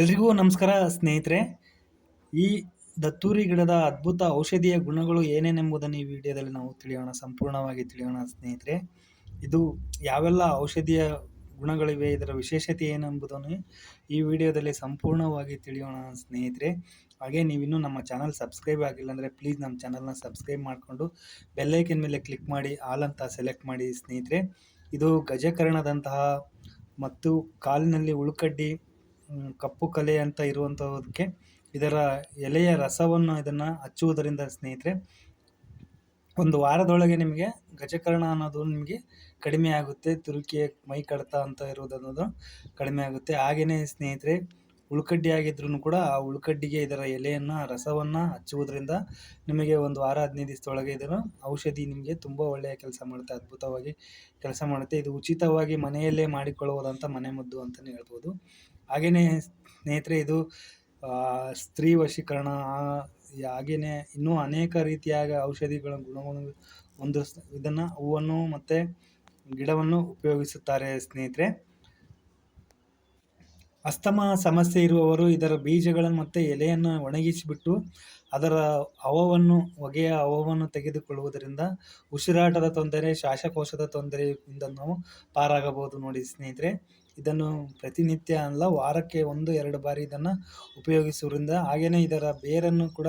ಎಲ್ರಿಗೂ ನಮಸ್ಕಾರ ಸ್ನೇಹಿತರೆ. ಈ ದತ್ತೂರಿ ಗಿಡದ ಅದ್ಭುತ ಔಷಧೀಯ ಗುಣಗಳು ಏನೇನೆಂಬುದನ್ನು ಈ ವಿಡಿಯೋದಲ್ಲಿ ನಾವು ತಿಳಿಯೋಣ, ಸಂಪೂರ್ಣವಾಗಿ ತಿಳಿಯೋಣ ಸ್ನೇಹಿತರೆ. ಇದು ಯಾವೆಲ್ಲ ಔಷಧೀಯ ಗುಣಗಳಿವೆ, ಇದರ ವಿಶೇಷತೆ ಏನೆಂಬುದನ್ನು ಈ ವಿಡಿಯೋದಲ್ಲಿ ಸಂಪೂರ್ಣವಾಗಿ ತಿಳಿಯೋಣ ಸ್ನೇಹಿತರೆ. ಹಾಗೆ ನೀವಿನ್ನೂ ನಮ್ಮ ಚಾನಲ್ ಸಬ್ಸ್ಕ್ರೈಬ್ ಆಗಿಲ್ಲ ಅಂದರೆ ಪ್ಲೀಸ್ ನಮ್ಮ ಚಾನಲ್ನ ಸಬ್ಸ್ಕ್ರೈಬ್ ಮಾಡಿಕೊಂಡು ಬೆಲ್ಲೈಕನ್ ಮೇಲೆ ಕ್ಲಿಕ್ ಮಾಡಿ, ಆಲ್ ಅಂತ ಸೆಲೆಕ್ಟ್ ಮಾಡಿ ಸ್ನೇಹಿತರೆ. ಇದು ಗಜಕರ್ಣದಂತಹ ಮತ್ತು ಕಾಲಿನಲ್ಲಿ ಉಳುಕಡ್ಡಿ ಕಪ್ಪು ಕಲೆ ಅಂತ ಇರುವಂಥದಕ್ಕೆ ಇದರ ಎಲೆಯ ರಸವನ್ನು ಇದನ್ನು ಹಚ್ಚುವುದರಿಂದ ಸ್ನೇಹಿತರೆ, ಒಂದು ವಾರದೊಳಗೆ ನಿಮಗೆ ಗಜಕರ್ಣ ಅನ್ನೋದು ನಿಮಗೆ ಕಡಿಮೆ ಆಗುತ್ತೆ. ತುರಿಕೆ ಮೈ ಕಡತ ಅಂತ ಇರೋದು ಅನ್ನೋದು ಕಡಿಮೆ ಆಗುತ್ತೆ. ಹಾಗೆಯೇ ಸ್ನೇಹಿತರೆ ಉಳ್ಕಡ್ಡಿ ಆಗಿದ್ರೂ ಕೂಡ ಆ ಉಳ್ಕಡ್ಡಿಗೆ ಇದರ ಎಲೆಯನ್ನು, ರಸವನ್ನು ಹಚ್ಚುವುದರಿಂದ ನಿಮಗೆ ಒಂದು ವಾರ, ಹದಿನೈದು ದಿವಸದೊಳಗೆ ಇದನ್ನು ಔಷಧಿ ನಿಮಗೆ ತುಂಬ ಒಳ್ಳೆಯ ಕೆಲಸ ಮಾಡುತ್ತೆ, ಅದ್ಭುತವಾಗಿ ಕೆಲಸ ಮಾಡುತ್ತೆ. ಇದು ಉಚಿತವಾಗಿ ಮನೆಯಲ್ಲೇ ಮಾಡಿಕೊಳ್ಳುವುದಂತ ಮನೆ ಮದ್ದು ಅಂತಲೇ ಹೇಳ್ಬೋದು. ಹಾಗೆಯೇ ಸ್ನೇಹಿತರೆ, ಇದು ಸ್ತ್ರೀ ವಶೀಕರಣ ಹಾಗೆಯೇ ಇನ್ನೂ ಅನೇಕ ರೀತಿಯಾದ ಔಷಧಿಗಳ ಗುಣವನ್ನು ಒಂದು ಇದನ್ನು ಹೂವನ್ನು ಮತ್ತು ಗಿಡವನ್ನು ಉಪಯೋಗಿಸುತ್ತಾರೆ ಸ್ನೇಹಿತರೆ. ಅಸ್ತಮ ಸಮಸ್ಯೆ ಇರುವವರು ಇದರ ಬೀಜಗಳನ್ನು ಮತ್ತು ಎಲೆಯನ್ನು ಒಣಗಿಸಿಬಿಟ್ಟು ಅದರ ಅವವನ್ನು, ಹೊಗೆಯ ಅವವನ್ನು ತೆಗೆದುಕೊಳ್ಳುವುದರಿಂದ ಉಸಿರಾಟದ ತೊಂದರೆ, ಶ್ವಾಸಕೋಶದ ತೊಂದರೆಯಿಂದ ನಾವು ಪಾರಾಗಬಹುದು ನೋಡಿ ಸ್ನೇಹಿತರೆ. ಇದನ್ನು ಪ್ರತಿನಿತ್ಯ ಅಲ್ಲ, ವಾರಕ್ಕೆ ಒಂದು, ಎರಡು ಬಾರಿ ಇದನ್ನು ಉಪಯೋಗಿಸುವುದರಿಂದ ಹಾಗೆಯೇ ಇದರ ಬೇರನ್ನು ಕೂಡ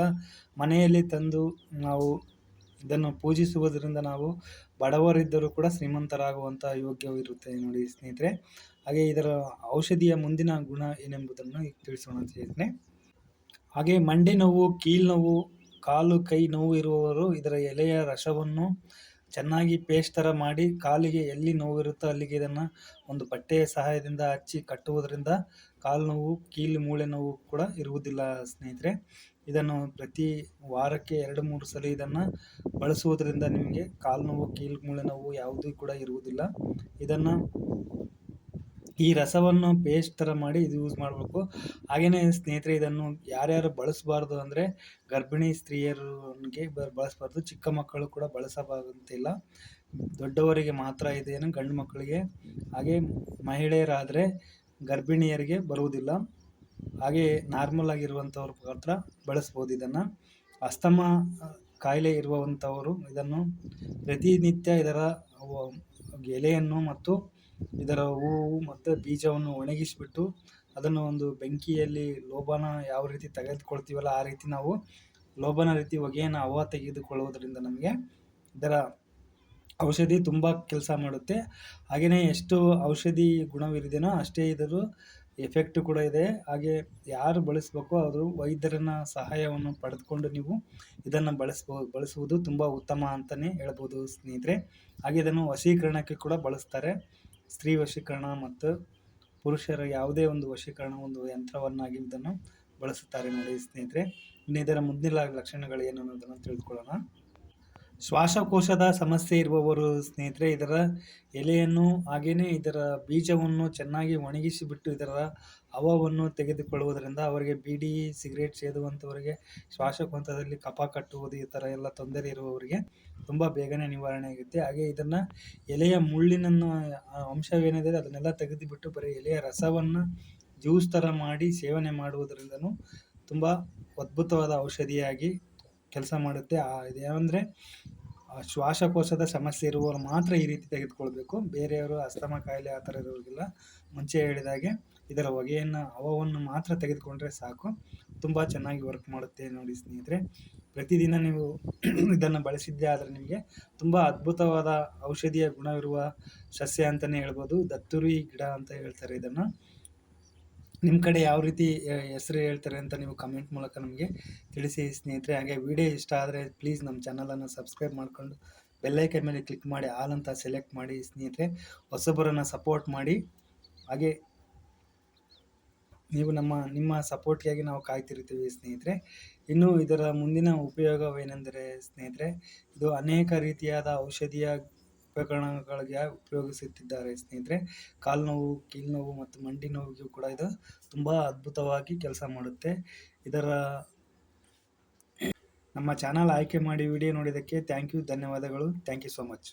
ಮನೆಯಲ್ಲಿ ತಂದು ನಾವು ಇದನ್ನು ಪೂಜಿಸುವುದರಿಂದ ನಾವು ಬಡವರಿದ್ದರೂ ಕೂಡ ಶ್ರೀಮಂತರಾಗುವಂಥ ಯೋಗ್ಯವಿರುತ್ತೆ ನೋಡಿ ಸ್ನೇಹಿತರೆ. ಹಾಗೆ ಇದರ ಔಷಧಿಯ ಮುಂದಿನ ಗುಣ ಏನೆಂಬುದನ್ನು ತಿಳಿಸೋಣ ಸ್ನೇಹಿತರೆ. ಹಾಗೆ ಮಂಡಿ ನೋವು, ಕೀಲ್ ನೋವು, ಕಾಲು, ಕೈ ನೋವು ಇರುವವರು ಇದರ ಎಲೆಯ ರಸವನ್ನು ಚೆನ್ನಾಗಿ ಪೇಸ್ಟ್ ಥರ ಮಾಡಿ ಕಾಲಿಗೆ ಎಲ್ಲಿ ನೋವಿರುತ್ತೋ ಅಲ್ಲಿಗೆ ಇದನ್ನು ಒಂದು ಬಟ್ಟೆಯ ಸಹಾಯದಿಂದ ಹಚ್ಚಿ ಕಟ್ಟುವುದರಿಂದ ಕಾಲು ನೋವು, ಕೀಲು ಮೂಳೆ ನೋವು ಕೂಡ ಇರುವುದಿಲ್ಲ ಸ್ನೇಹಿತರೆ. ಇದನ್ನು ಪ್ರತಿ ವಾರಕ್ಕೆ ಎರಡು, ಮೂರು ಸಲ ಇದನ್ನು ಬಳಸುವುದರಿಂದ ನಿಮಗೆ ಕಾಲು ನೋವು ಕೀಲು ಮೂಳೆ ನೋವು ಯಾವುದೂ ಕೂಡ ಇರುವುದಿಲ್ಲ. ಇದನ್ನು ಈ ರಸವನ್ನು ಪೇಸ್ಟ್ ಥರ ಮಾಡಿ ಇದು ಯೂಸ್ ಮಾಡಬೇಕು. ಹಾಗೆಯೇ ಸ್ನೇಹಿತರೆ, ಇದನ್ನು ಯಾರ್ಯಾರು ಬಳಸಬಾರ್ದು ಅಂದರೆ ಗರ್ಭಿಣಿ ಸ್ತ್ರೀಯರಿಗೆ ಬಳಸಬಾರ್ದು. ಚಿಕ್ಕ ಮಕ್ಕಳು ಕೂಡ ಬಳಸಬಾರಂತಿಲ್ಲ ದೊಡ್ಡವರಿಗೆ ಮಾತ್ರ ಇದೇನು, ಗಂಡು ಮಕ್ಕಳಿಗೆ. ಹಾಗೆ ಮಹಿಳೆಯರಾದರೆ ಗರ್ಭಿಣಿಯರಿಗೆ ಬರುವುದಿಲ್ಲ. ಹಾಗೆ ನಾರ್ಮಲ್ ಆಗಿರುವಂಥವ್ರು ಮಾತ್ರ ಬಳಸ್ಬೋದು ಇದನ್ನು. ಅಸ್ತಮ ಕಾಯಿಲೆ ಇರುವಂಥವರು ಇದನ್ನು ಪ್ರತಿನಿತ್ಯ ಇದರ ಎಲೆಯನ್ನು ಮತ್ತು ಇದರ ಹೂವು ಮತ್ತು ಬೀಜವನ್ನು ಒಣಗಿಸಿಬಿಟ್ಟು ಅದನ್ನು ಒಂದು ಬೆಂಕಿಯಲ್ಲಿ ಲೋಬನ ಯಾವ ರೀತಿ ತೆಗೆದುಕೊಳ್ತೀವಲ್ಲ ಆ ರೀತಿ ನಾವು ಲೋಬನ ರೀತಿ ಹೊಗೆಯನ್ನು ಅವ ತೆಗೆದುಕೊಳ್ಳುವುದರಿಂದ ನಮಗೆ ಇದರ ಔಷಧಿ ತುಂಬ ಕೆಲಸ ಮಾಡುತ್ತೆ. ಹಾಗೆಯೇ ಎಷ್ಟು ಔಷಧಿ ಗುಣವಿರಿದೆನೋ ಅಷ್ಟೇ ಇದರ ಎಫೆಕ್ಟ್ ಕೂಡ ಇದೆ. ಹಾಗೆ ಯಾರು ಬಳಸಬೇಕೋ ಅವರು ವೈದ್ಯರನ್ನ ಸಹಾಯವನ್ನು ಪಡೆದುಕೊಂಡು ನೀವು ಇದನ್ನು ಬಳಸ್ಬೋ, ಬಳಸುವುದು ತುಂಬ ಉತ್ತಮ ಅಂತಲೇ ಹೇಳ್ಬೋದು ಸ್ನೇಹಿತರೆ. ಹಾಗೆ ಇದನ್ನು ವಶೀಕರಣಕ್ಕೆ ಕೂಡ ಬಳಸ್ತಾರೆ. ಸ್ತ್ರೀ ವಶೀಕರಣ ಮತ್ತು ಪುರುಷರ ಯಾವುದೇ ಒಂದು ವಶೀಕರಣ, ಒಂದು ಯಂತ್ರವನ್ನಾಗಿ ಇದನ್ನು ಬಳಸುತ್ತಾರೆ ನೋಡಿ ಸ್ನೇಹಿತರೆ. ಇನ್ನು ಇದರ ಮುಂದಿನ ಲಕ್ಷಣಗಳು ಏನು ಅನ್ನೋದನ್ನು ತಿಳಿದುಕೊಳ್ಳೋಣ. ಶ್ವಾಸಕೋಶದ ಸಮಸ್ಯೆ ಇರುವವರು ಸ್ನೇಹಿತರೆ, ಇದರ ಎಲೆಯನ್ನು ಹಾಗೆಯೇ ಇದರ ಬೀಜವನ್ನು ಚೆನ್ನಾಗಿ ಒಣಗಿಸಿಬಿಟ್ಟು ಇದರ ಹವವನ್ನು ತೆಗೆದುಕೊಳ್ಳುವುದರಿಂದ ಅವರಿಗೆ ಬೀಡಿ, ಸಿಗರೇಟ್ ಸೇದುವಂಥವರಿಗೆ ಶ್ವಾಸಕೋಶದಲ್ಲಿ ಕಫ ಕಟ್ಟುವುದು ಈ ಥರ ಎಲ್ಲ ತೊಂದರೆ ಇರುವವರಿಗೆ ತುಂಬ ಬೇಗನೆ ನಿವಾರಣೆ ಆಗುತ್ತೆ. ಹಾಗೆ ಇದನ್ನು ಎಲೆಯ ಮುಳ್ಳಿನನ್ನು ಅಂಶವೇನಿದೆ ಅದನ್ನೆಲ್ಲ ತೆಗೆದುಬಿಟ್ಟು ಬರೀ ಎಲೆಯ ರಸವನ್ನು ಜ್ಯೂಸ್ ಥರ ಮಾಡಿ ಸೇವನೆ ಮಾಡುವುದರಿಂದನೂ ತುಂಬ ಅದ್ಭುತವಾದ ಔಷಧಿಯಾಗಿ ಕೆಲಸ ಮಾಡುತ್ತೆ. ಇದೇನೆಂದರೆ ಶ್ವಾಸಕೋಶದ ಸಮಸ್ಯೆ ಇರುವವರು ಮಾತ್ರ ಈ ರೀತಿ ತೆಗೆದುಕೊಳ್ಬೇಕು. ಬೇರೆಯವರು ಅಸ್ತಮ ಕಾಯಿಲೆ ಆ ಥರ ಇರುವುದಿಲ್ಲ ಮುಂಚೆ ಹೇಳಿದಾಗೆ ಇದರ ಹೊಗೆಯನ್ನು ಹವವನ್ನು ಮಾತ್ರ ತೆಗೆದುಕೊಂಡ್ರೆ ಸಾಕು. ತುಂಬ ಚೆನ್ನಾಗಿ ವರ್ಕ್ ಮಾಡುತ್ತೆ ನೋಡಿ ಸ್ನೇಹಿತರೆ. ಪ್ರತಿದಿನ ನೀವು ಇದನ್ನು ಬಳಸಿದ್ದೆ ಆದರೆ ನಿಮಗೆ ತುಂಬ ಅದ್ಭುತವಾದ ಔಷಧಿಯ ಗುಣವಿರುವ ಸಸ್ಯ ಅಂತಲೇ ಹೇಳ್ಬೋದು. ದತ್ತುರಿ ಗಿಡ ಅಂತ ಹೇಳ್ತಾರೆ ಇದನ್ನು. ನಿಮ್ಮ ಕಡೆ ಯಾವ ರೀತಿ ಹೆಸರು ಹೇಳ್ತಾರೆ ಅಂತ ನೀವು ಕಮೆಂಟ್ ಮೂಲಕ ನಮಗೆ ತಿಳಿಸಿ ಸ್ನೇಹಿತರೆ. ಹಾಗೆ ವಿಡಿಯೋ ಇಷ್ಟ ಆದರೆ ಪ್ಲೀಸ್ ನಮ್ಮ ಚಾನಲನ್ನು ಸಬ್ಸ್ಕ್ರೈಬ್ ಮಾಡಿಕೊಂಡು ಬೆಲ್ಲೈಕನ್ ಮೇಲೆ ಕ್ಲಿಕ್ ಮಾಡಿ ಆಲ್ ಅಂತ ಸೆಲೆಕ್ಟ್ ಮಾಡಿ ಸ್ನೇಹಿತರೆ. ಹೊಸಬರನ್ನು ಸಪೋರ್ಟ್ ಮಾಡಿ. ಹಾಗೆ ನೀವು ನಮ್ಮ, ನಿಮ್ಮ ಸಪೋರ್ಟ್ಗಾಗಿ ನಾವು ಕಾಯ್ತಿರ್ತೀವಿ ಸ್ನೇಹಿತರೆ. ಇನ್ನು ಇದರ ಮುಂದಿನ ಉಪಯೋಗವೇನೆಂದರೆ ಸ್ನೇಹಿತರೆ, ಇದು ಅನೇಕ ರೀತಿಯಾದ ಔಷಧಿಯ ಉಪಕರಣಗಳಿಗೆ ಉಪಯೋಗಿಸುತ್ತಿದ್ದಾರೆ ಸ್ನೇಹಿತರೆ. ಕಾಲು ನೋವು ಕೀಲು ನೋವು ಮತ್ತು ಮಂಡಿ ನೋವಿಗೂ ಕೂಡ ಇದು ತುಂಬ ಅದ್ಭುತವಾಗಿ ಕೆಲಸ ಮಾಡುತ್ತೆ. ಇದರ ನಮ್ಮ ಚಾನಲ್ ಆಯ್ಕೆ ಮಾಡಿ ವಿಡಿಯೋ ನೋಡಿದ್ದಕ್ಕೆ ಥ್ಯಾಂಕ್ ಯು, ಧನ್ಯವಾದಗಳು. Thank you so much.